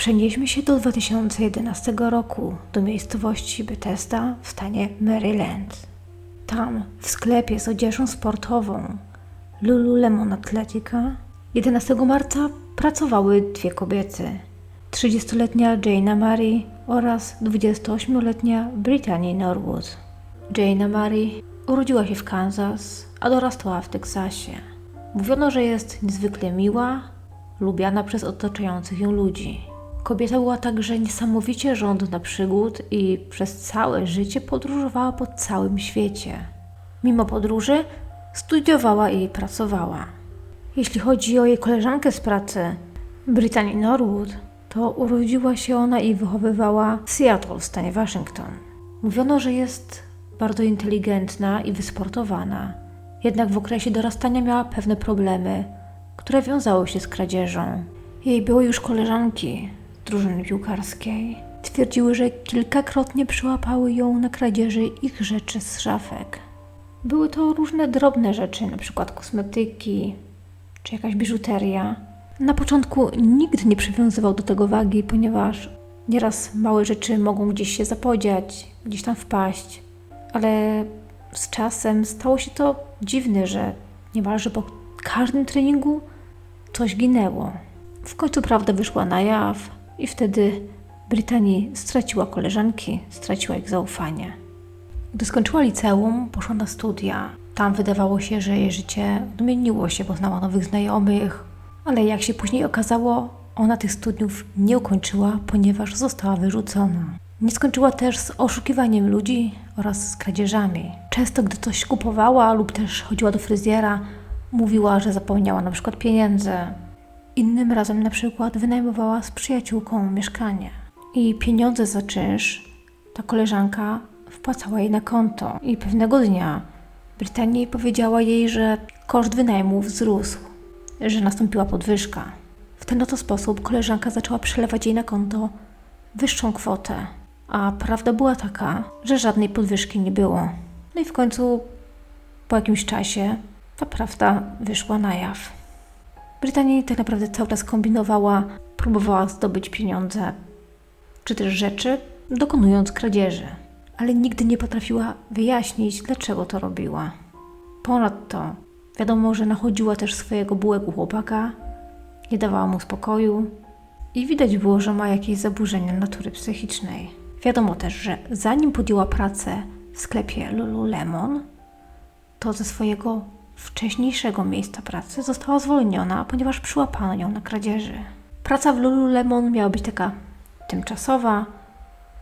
Przenieśmy się do 2011 roku do miejscowości Bethesda w stanie Maryland. Tam, w sklepie z odzieżą sportową Lululemon Athletica, 11 marca pracowały dwie kobiety. 30-letnia Jana Mary oraz 28-letnia Brittany Norwood. Jana Mary urodziła się w Kansas, a dorastała w Teksasie. Mówiono, że jest niezwykle miła, lubiana przez otaczających ją ludzi. Kobieta była także niesamowicie żądna przygód i przez całe życie podróżowała po całym świecie. Mimo podróży studiowała i pracowała. Jeśli chodzi o jej koleżankę z pracy, Brittany Norwood, to urodziła się ona i wychowywała w Seattle w stanie Waszyngton. Mówiono, że jest bardzo inteligentna i wysportowana, jednak w okresie dorastania miała pewne problemy, które wiązały się z kradzieżą. Jej były już koleżanki drużyny piłkarskiej. Twierdziły, że kilkakrotnie przyłapały ją na kradzieży ich rzeczy z szafek. Były to różne drobne rzeczy, przykład kosmetyki czy jakaś biżuteria. Na początku nikt nie przywiązywał do tego wagi, ponieważ nieraz małe rzeczy mogą gdzieś się zapodziać, gdzieś tam wpaść, ale z czasem stało się to dziwne, że niemalże po każdym treningu coś ginęło. W końcu prawda wyszła na jaw i wtedy Brytanii straciła koleżanki, straciła ich zaufanie. Gdy skończyła liceum, poszła na studia. Tam wydawało się, że jej życie odmieniło się, poznała nowych znajomych, ale jak się później okazało, ona tych studiów nie ukończyła, ponieważ została wyrzucona. Nie skończyła też z oszukiwaniem ludzi oraz z kradzieżami. Często, gdy coś kupowała lub też chodziła do fryzjera, mówiła, że zapomniała na przykład pieniędzy. Innym razem na przykład wynajmowała z przyjaciółką mieszkanie. I pieniądze za czynsz ta koleżanka wpłacała jej na konto. I pewnego dnia Brytanii powiedziała jej, że koszt wynajmu wzrósł, że nastąpiła podwyżka. W ten oto sposób koleżanka zaczęła przelewać jej na konto wyższą kwotę. A prawda była taka, że żadnej podwyżki nie było. No i w końcu, po jakimś czasie, ta prawda wyszła na jaw. Brytanii tak naprawdę cały czas kombinowała, próbowała zdobyć pieniądze, czy też rzeczy, dokonując kradzieży, ale nigdy nie potrafiła wyjaśnić, dlaczego to robiła. Ponadto wiadomo, że nachodziła też swojego byłego chłopaka, nie dawała mu spokoju i widać było, że ma jakieś zaburzenia natury psychicznej. Wiadomo też, że zanim podjęła pracę w sklepie Lululemon, to ze swojego wcześniejszego miejsca pracy została zwolniona, ponieważ przyłapano ją na kradzieży. Praca w Lululemon miała być taka tymczasowa,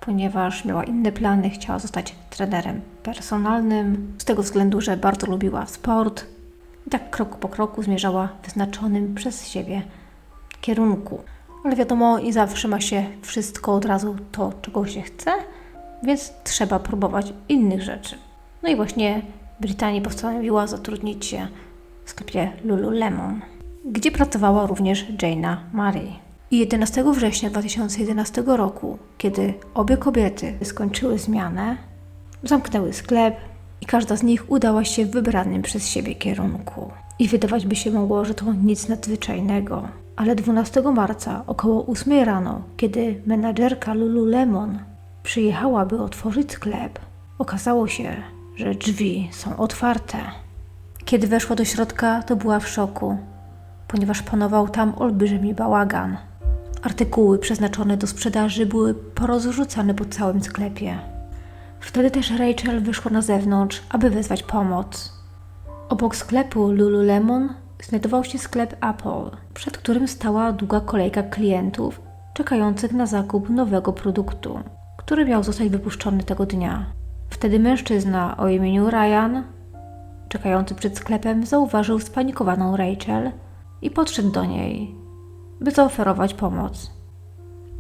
ponieważ miała inne plany, chciała zostać trenerem personalnym, z tego względu, że bardzo lubiła sport i tak krok po kroku zmierzała w wyznaczonym przez siebie kierunku. Ale wiadomo, i zawsze ma się wszystko od razu to, czego się chce, więc trzeba próbować innych rzeczy. No i właśnie Brytanii postanowiła zatrudnić się w sklepie Lululemon, gdzie pracowała również Jaina Murray. I 11 września 2011 roku, kiedy obie kobiety skończyły zmianę, zamknęły sklep i każda z nich udała się w wybranym przez siebie kierunku. I wydawać by się mogło, że to nic nadzwyczajnego. Ale 12 marca około 8 rano, kiedy menadżerka Lululemon przyjechała, by otworzyć sklep, okazało się, że drzwi są otwarte. Kiedy weszła do środka, to była w szoku, ponieważ panował tam olbrzymi bałagan. Artykuły przeznaczone do sprzedaży były porozrzucane po całym sklepie. Wtedy też Rachel wyszła na zewnątrz, aby wezwać pomoc. Obok sklepu Lululemon znajdował się sklep Apple, przed którym stała długa kolejka klientów czekających na zakup nowego produktu, który miał zostać wypuszczony tego dnia. Wtedy mężczyzna o imieniu Ryan, czekający przed sklepem, zauważył spanikowaną Rachel i podszedł do niej, by zaoferować pomoc.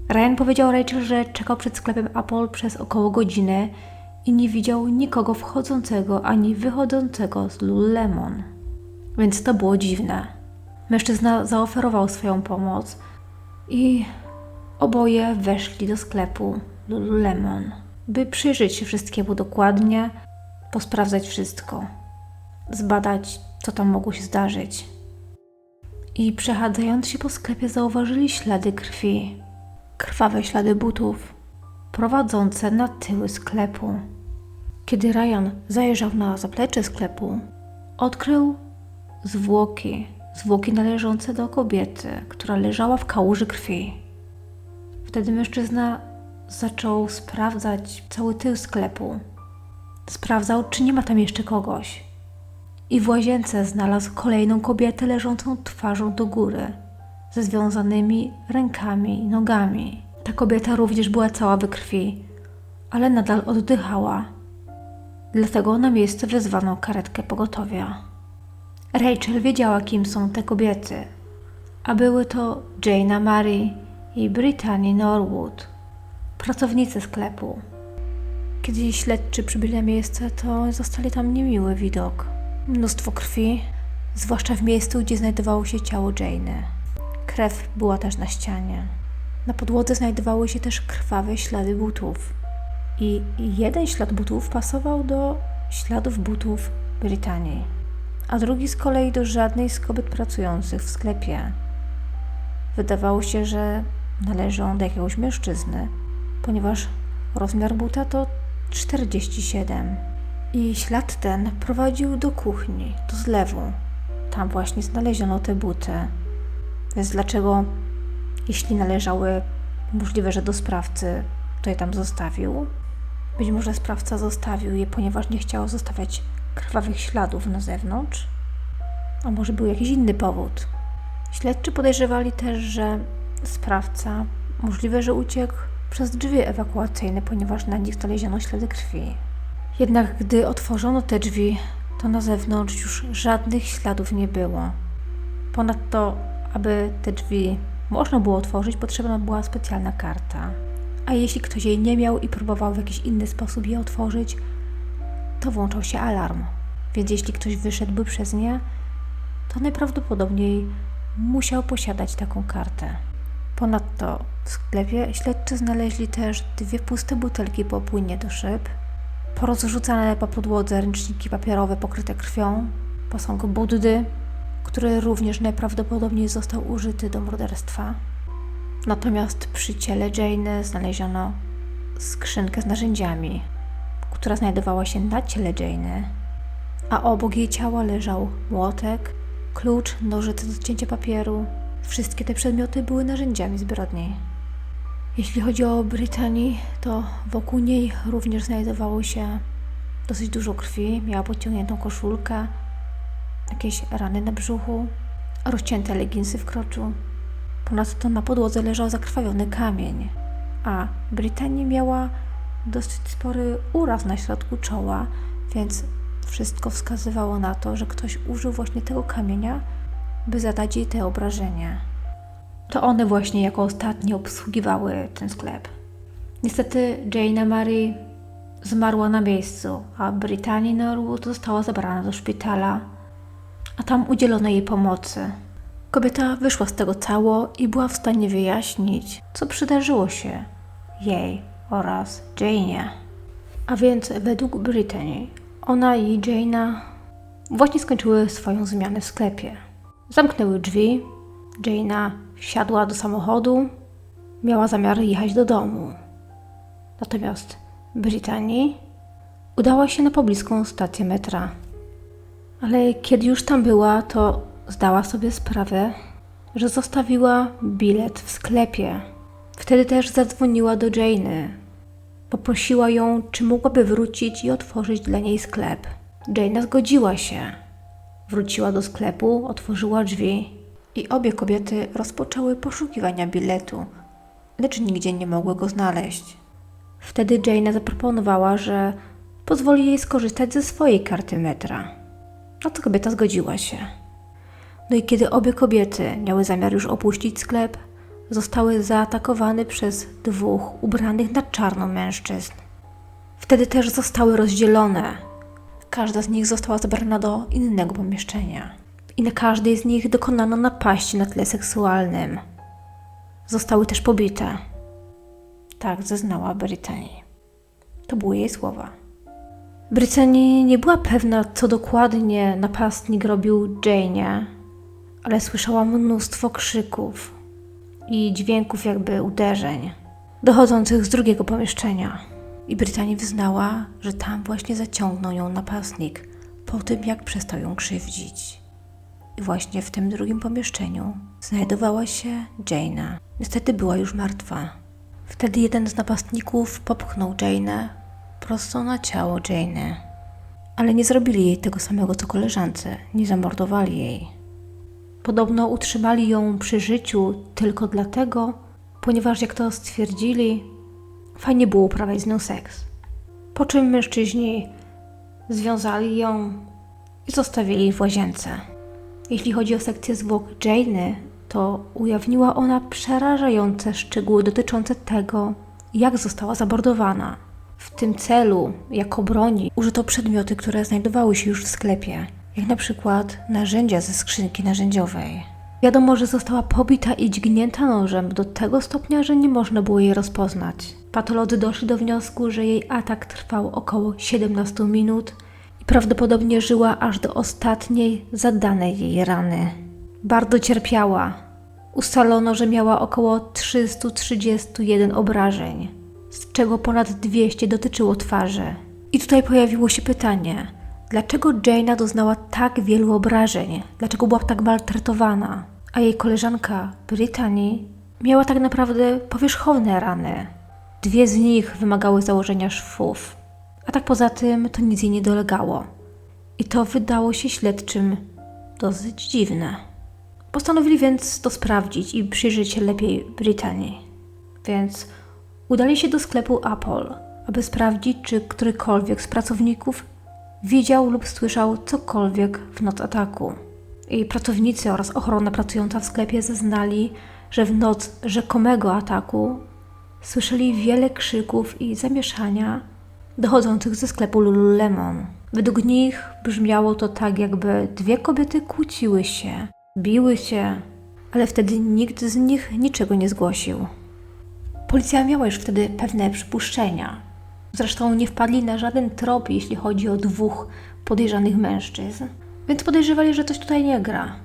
Ryan powiedział Rachel, że czekał przed sklepem Apple przez około godzinę i nie widział nikogo wchodzącego ani wychodzącego z Lululemon. Więc to było dziwne. Mężczyzna zaoferował swoją pomoc i oboje weszli do sklepu Lululemon, by przyjrzeć się wszystkiemu dokładnie, posprawdzać wszystko, zbadać, co tam mogło się zdarzyć. I przechadzając się po sklepie, zauważyli ślady krwi. krwawe ślady butów prowadzące na tyły sklepu. Kiedy Ryan zajrzał na zaplecze sklepu, odkrył zwłoki, zwłoki należące do kobiety, która leżała w kałuży krwi. Wtedy mężczyzna zaczął sprawdzać cały tył sklepu. Sprawdzał, czy nie ma tam jeszcze kogoś. I w łazience znalazł kolejną kobietę leżącą twarzą do góry, ze związanymi rękami i nogami. Ta kobieta również była cała we krwi, ale nadal oddychała. Dlatego na miejsce wezwano karetkę pogotowia. Rachel wiedziała, kim są te kobiety, a były to Jaina Mary i Brittany Norwood, pracownicy sklepu. Kiedy śledczy przybyli na miejsce, to zostali tam niemiły widok. Mnóstwo krwi, zwłaszcza w miejscu, gdzie znajdowało się ciało Jane. Krew była też na ścianie. Na podłodze znajdowały się też krwawe ślady butów. I jeden ślad butów pasował do śladów butów Brytanii, a drugi z kolei do żadnej z kobiet pracujących w sklepie. Wydawało się, że należą do jakiegoś mężczyzny, ponieważ rozmiar buta to 47. I ślad ten prowadził do kuchni, do zlewu. Tam właśnie znaleziono te buty. Więc dlaczego, jeśli należały, możliwe, że do sprawcy, to je tam zostawił? Być może sprawca zostawił je, ponieważ nie chciał zostawiać krwawych śladów na zewnątrz? A może był jakiś inny powód? Śledczy podejrzewali też, że sprawca możliwe, że uciekł przez drzwi ewakuacyjne, ponieważ na nich znaleziono ślady krwi. Jednak gdy otworzono te drzwi, to na zewnątrz już żadnych śladów nie było. Ponadto, aby te drzwi można było otworzyć, potrzebna była specjalna karta. A jeśli ktoś jej nie miał i próbował w jakiś inny sposób je otworzyć, to włączał się alarm. Więc jeśli ktoś wyszedłby przez nie, to najprawdopodobniej musiał posiadać taką kartę. Ponadto w sklepie śledczy znaleźli też dwie puste butelki po płynie do szyb, porozrzucane po podłodze ręczniki papierowe pokryte krwią, posąg Buddy, który również najprawdopodobniej został użyty do morderstwa. Natomiast przy ciele Jane znaleziono skrzynkę z narzędziami, która znajdowała się na ciele Jane, a obok jej ciała leżał młotek, klucz, nożyce do cięcia papieru. Wszystkie te przedmioty były narzędziami zbrodni. Jeśli chodzi o Brytanii, to wokół niej również znajdowało się dosyć dużo krwi. Miała podciągniętą koszulkę, jakieś rany na brzuchu, rozcięte leginsy w kroczu. Ponadto na podłodze leżał zakrwawiony kamień, a Brytanii miała dosyć spory uraz na środku czoła, więc wszystko wskazywało na to, że ktoś użył właśnie tego kamienia, by zadać jej te obrażenia. To one właśnie jako ostatnie obsługiwały ten sklep. Niestety Jane Mary zmarła na miejscu, a Brittany Norwood została zabrana do szpitala, a tam udzielono jej pomocy. Kobieta wyszła z tego cało i była w stanie wyjaśnić, co przydarzyło się jej oraz Jane'ie. A więc według Brittany, ona i Jane'a właśnie skończyły swoją zmianę w sklepie. Zamknęły drzwi, Jane'a wsiadła do samochodu, miała zamiar jechać do domu. Natomiast Brittany udała się na pobliską stację metra. Ale kiedy już tam była, to zdała sobie sprawę, że zostawiła bilet w sklepie. Wtedy też zadzwoniła do Jane. Poprosiła ją, czy mogłaby wrócić i otworzyć dla niej sklep. Jane zgodziła się. Wróciła do sklepu, otworzyła drzwi i obie kobiety rozpoczęły poszukiwania biletu, lecz nigdzie nie mogły go znaleźć. Wtedy Jane zaproponowała, że pozwoli jej skorzystać ze swojej karty metra. Na co kobieta zgodziła się. No i kiedy obie kobiety miały zamiar już opuścić sklep, zostały zaatakowane przez dwóch ubranych na czarno mężczyzn. Wtedy też zostały rozdzielone. Każda z nich została zabrana do innego pomieszczenia. I na każdej z nich dokonano napaści na tle seksualnym. Zostały też pobite. Tak zeznała Brittany. To były jej słowa. Brittany nie była pewna, co dokładnie napastnik robił Jane'ie, ale słyszała mnóstwo krzyków. i dźwięków jakby uderzeń, dochodzących z drugiego pomieszczenia. I Brytanii wyznała, że tam właśnie zaciągnął ją napastnik po tym, jak przestał ją krzywdzić. I właśnie w tym drugim pomieszczeniu znajdowała się Jaina. Niestety była już martwa. Wtedy jeden z napastników popchnął Jane'ę prosto na ciało Jane'y. Ale nie zrobili jej tego samego co koleżance, nie zamordowali jej. Podobno utrzymali ją przy życiu tylko dlatego, ponieważ jak to stwierdzili, fajnie było uprawiać z nią seks. Po czym mężczyźni związali ją i zostawili w łazience. Jeśli chodzi o sekcję zwłok Jane'y, to ujawniła ona przerażające szczegóły dotyczące tego, jak została zamordowana. W tym celu, jako broni, użyto przedmioty, które znajdowały się już w sklepie, jak na przykład narzędzia ze skrzynki narzędziowej. Wiadomo, że została pobita i dźgnięta nożem do tego stopnia, że nie można było jej rozpoznać. Patolodzy doszli do wniosku, że jej atak trwał około 17 minut i prawdopodobnie żyła aż do ostatniej zadanej jej rany. Bardzo cierpiała. Ustalono, że miała około 331 obrażeń, z czego ponad 200 dotyczyło twarzy. I tutaj pojawiło się pytanie, dlaczego Jaina doznała tak wielu obrażeń? Dlaczego była tak maltretowana? A jej koleżanka Brittany miała tak naprawdę powierzchowne rany. Dwie z nich wymagały założenia szwów, a tak poza tym to nic jej nie dolegało. I to wydało się śledczym dosyć dziwne. Postanowili więc to sprawdzić i przyjrzeć się lepiej Brytanii. Więc udali się do sklepu Apple, aby sprawdzić, czy którykolwiek z pracowników widział lub słyszał cokolwiek w noc ataku. I pracownicy oraz ochrona pracująca w sklepie zeznali, że w noc rzekomego ataku słyszeli wiele krzyków i zamieszania dochodzących ze sklepu Lululemon. Według nich brzmiało to tak, jakby dwie kobiety kłóciły się, biły się, ale wtedy nikt z nich niczego nie zgłosił. Policja miała już wtedy pewne przypuszczenia. Zresztą nie wpadli na żaden trop, jeśli chodzi o dwóch podejrzanych mężczyzn, więc podejrzewali, że coś tutaj nie gra.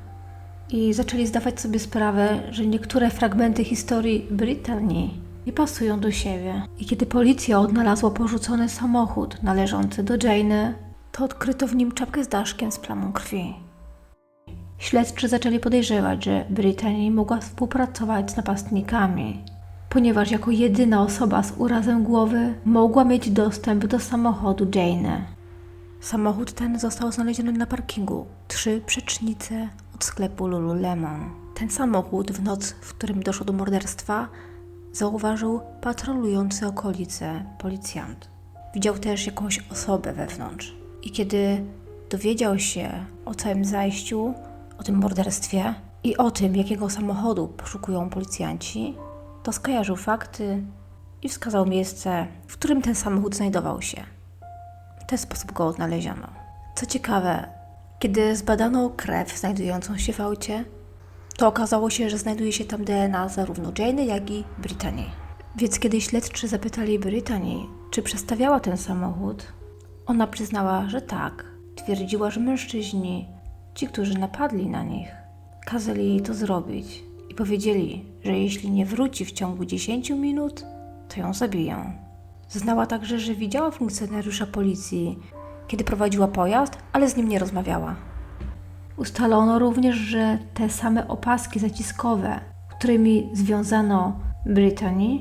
I zaczęli zdawać sobie sprawę, że niektóre fragmenty historii Brytanii nie pasują do siebie. I kiedy policja odnalazła porzucony samochód należący do Jane, to odkryto w nim czapkę z daszkiem z plamą krwi. Śledczy zaczęli podejrzewać, że Brittany mogła współpracować z napastnikami, ponieważ jako jedyna osoba z urazem głowy mogła mieć dostęp do samochodu Jane. Samochód ten został znaleziony na parkingu, trzy przecznice od sklepu Lululemon. Ten samochód w noc, w którym doszło do morderstwa, zauważył patrolujący okolice policjant. Widział też jakąś osobę wewnątrz. I kiedy dowiedział się o całym zajściu, o tym morderstwie i o tym, jakiego samochodu poszukują policjanci, to skojarzył fakty i wskazał miejsce, w którym ten samochód znajdował się. W ten sposób go odnaleziono. Co ciekawe, kiedy zbadano krew znajdującą się w aucie, to okazało się, że znajduje się tam DNA zarówno Jane, jak i Brittany. Więc kiedy śledczy zapytali Brittany, czy przestawiała ten samochód, ona przyznała, że tak. Twierdziła, że mężczyźni, ci, którzy napadli na nich, kazali jej to zrobić i powiedzieli, że jeśli nie wróci w ciągu 10 minut, to ją zabiją. Zeznała także, że widziała funkcjonariusza policji, kiedy prowadziła pojazd, ale z nim nie rozmawiała. Ustalono również, że te same opaski zaciskowe, którymi związano Brittany,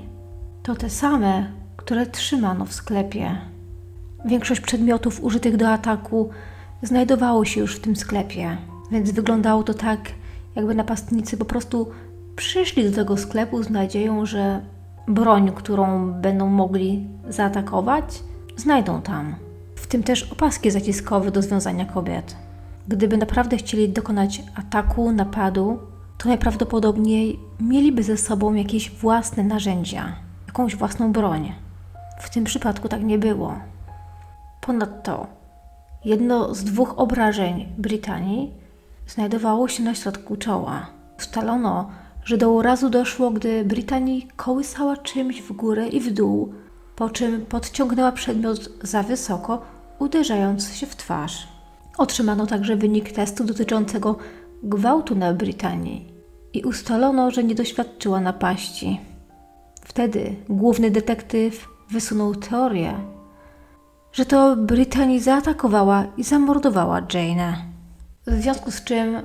to te same, które trzymano w sklepie. Większość przedmiotów użytych do ataku znajdowało się już w tym sklepie, więc wyglądało to tak, jakby napastnicy po prostu przyszli do tego sklepu z nadzieją, że broń, którą będą mogli zaatakować, znajdą tam. W tym też opaski zaciskowe do związania kobiet. Gdyby naprawdę chcieli dokonać ataku, napadu, to najprawdopodobniej mieliby ze sobą jakieś własne narzędzia, jakąś własną broń. W tym przypadku tak nie było. Ponadto, jedno z dwóch obrażeń Brytanii znajdowało się na środku czoła. Ustalono, że do urazu doszło, gdy Brytanii kołysała czymś w górę i w dół, po czym podciągnęła przedmiot za wysoko, uderzając się w twarz. Otrzymano także wynik testu dotyczącego gwałtu na Brytanii. i ustalono, że nie doświadczyła napaści. Wtedy główny detektyw wysunął teorię, że to Brittany zaatakowała i zamordowała Jane'ę. W związku z czym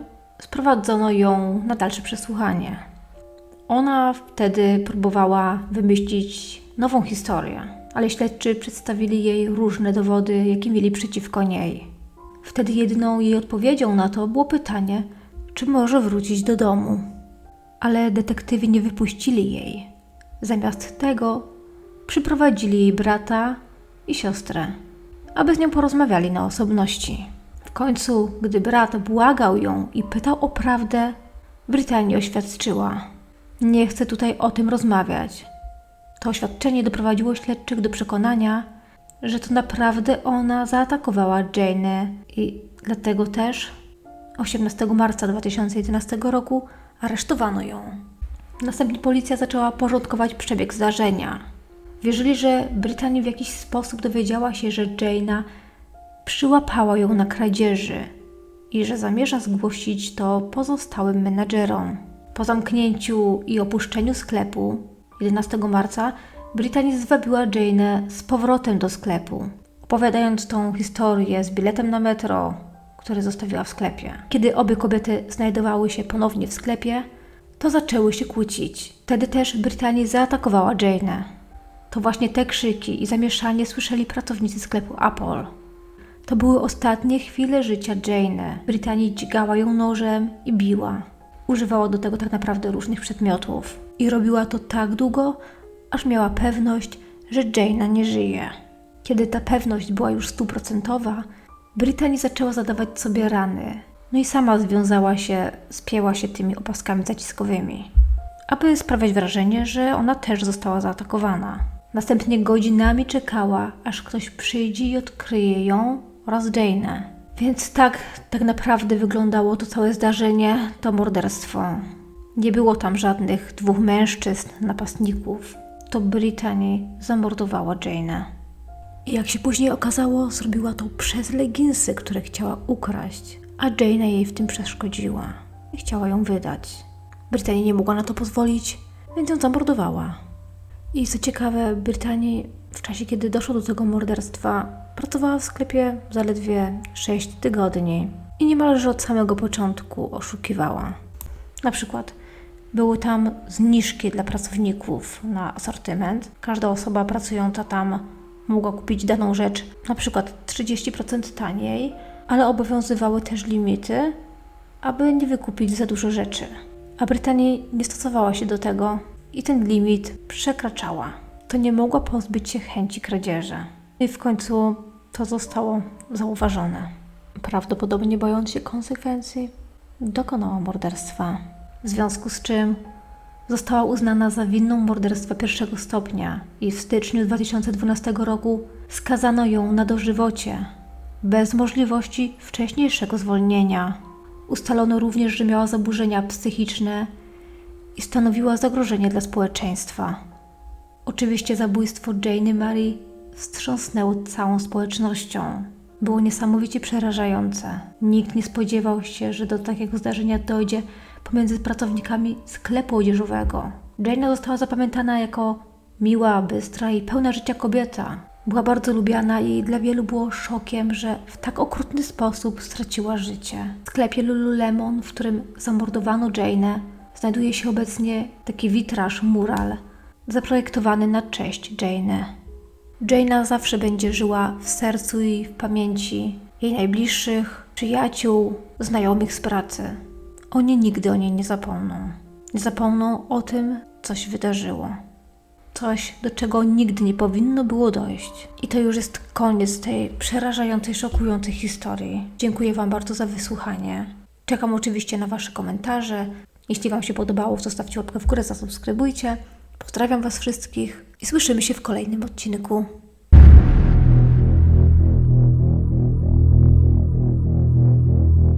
sprowadzono ją na dalsze przesłuchanie. Ona wtedy próbowała wymyślić nową historię, ale śledczy przedstawili jej różne dowody, jakie mieli przeciwko niej. Wtedy jedyną jej odpowiedzią na to było pytanie, czy może wrócić do domu. Ale detektywi nie wypuścili jej. Zamiast tego przyprowadzili jej brata i siostrę, aby z nią porozmawiali na osobności. W końcu, gdy brat błagał ją i pytał o prawdę, Brytania oświadczyła: Nie chcę tutaj o tym rozmawiać. To oświadczenie doprowadziło śledczych do przekonania, że to naprawdę ona zaatakowała Jane'ę i dlatego też 18 marca 2011 roku aresztowano ją. Następnie policja zaczęła porządkować przebieg zdarzenia. Wierzyli, że Brytania w jakiś sposób dowiedziała się, że Jane'a przyłapała ją na kradzieży i że zamierza zgłosić to pozostałym menadżerom. Po zamknięciu i opuszczeniu sklepu 11 marca Brittany zwabiła Jane'ę z powrotem do sklepu, opowiadając tą historię z biletem na metro, który zostawiła w sklepie. Kiedy obie kobiety znajdowały się ponownie w sklepie, to zaczęły się kłócić. Wtedy też Brittany zaatakowała Jane'ę. To właśnie te krzyki i zamieszanie słyszeli pracownicy sklepu Apple. To były ostatnie chwile życia Jane'y. Brittany dźgała ją nożem i biła. Używała do tego tak naprawdę różnych przedmiotów. I robiła to tak długo, aż miała pewność, że Jane'a nie żyje. Kiedy ta pewność była już stuprocentowa, Brittany zaczęła zadawać sobie rany. No i sama związała się, spięła się tymi opaskami zaciskowymi, aby sprawiać wrażenie, że ona też została zaatakowana. Następnie godzinami czekała, aż ktoś przyjdzie i odkryje ją oraz Jane'ę. Więc tak, tak naprawdę wyglądało to całe zdarzenie, to morderstwo. Nie było tam żadnych dwóch mężczyzn, napastników. To Brittany zamordowała Jane'ę. I jak się później okazało, zrobiła to przez leginsy, które chciała ukraść, a Jane'a jej w tym przeszkodziła chciała ją wydać. Brittany nie mogła na to pozwolić, więc ją zamordowała. I co ciekawe, Brittany w czasie, kiedy doszło do tego morderstwa, pracowała w sklepie zaledwie 6 tygodni i niemalże od samego początku oszukiwała. Na przykład były tam zniżki dla pracowników na asortyment. Każda osoba pracująca tam mogła kupić daną rzecz na przykład 30% taniej, ale obowiązywały też limity, aby nie wykupić za dużo rzeczy. A Brytania nie stosowała się do tego i ten limit przekraczała. To nie mogła pozbyć się chęci kradzieży. I w końcu to zostało zauważone. Prawdopodobnie bojąc się konsekwencji, dokonała morderstwa. W związku z czym została uznana za winną morderstwa pierwszego stopnia i w styczniu 2012 roku skazano ją na dożywocie, bez możliwości wcześniejszego zwolnienia. Ustalono również, że miała zaburzenia psychiczne i stanowiła zagrożenie dla społeczeństwa. Oczywiście zabójstwo Jane Mary wstrząsnęło całą społecznością. Było niesamowicie przerażające. Nikt nie spodziewał się, że do takiego zdarzenia dojdzie pomiędzy pracownikami sklepu odzieżowego. Jane została zapamiętana jako miła, bystra i pełna życia kobieta. Była bardzo lubiana i dla wielu było szokiem, że w tak okrutny sposób straciła życie. W sklepie Lululemon, w którym zamordowano Jane'ę, znajduje się obecnie taki witraż, mural, zaprojektowany na cześć Jane'ę. Jane'a zawsze będzie żyła w sercu i w pamięci jej najbliższych, przyjaciół, znajomych z pracy. Oni nigdy o niej nie zapomną. Nie zapomną o tym, co się wydarzyło. Coś, do czego nigdy nie powinno było dojść. I to już jest koniec tej przerażającej, szokującej historii. Dziękuję Wam bardzo za wysłuchanie. Czekam oczywiście na Wasze komentarze. Jeśli Wam się podobało, zostawcie łapkę w górę, zasubskrybujcie. Pozdrawiam Was wszystkich i słyszymy się w kolejnym odcinku.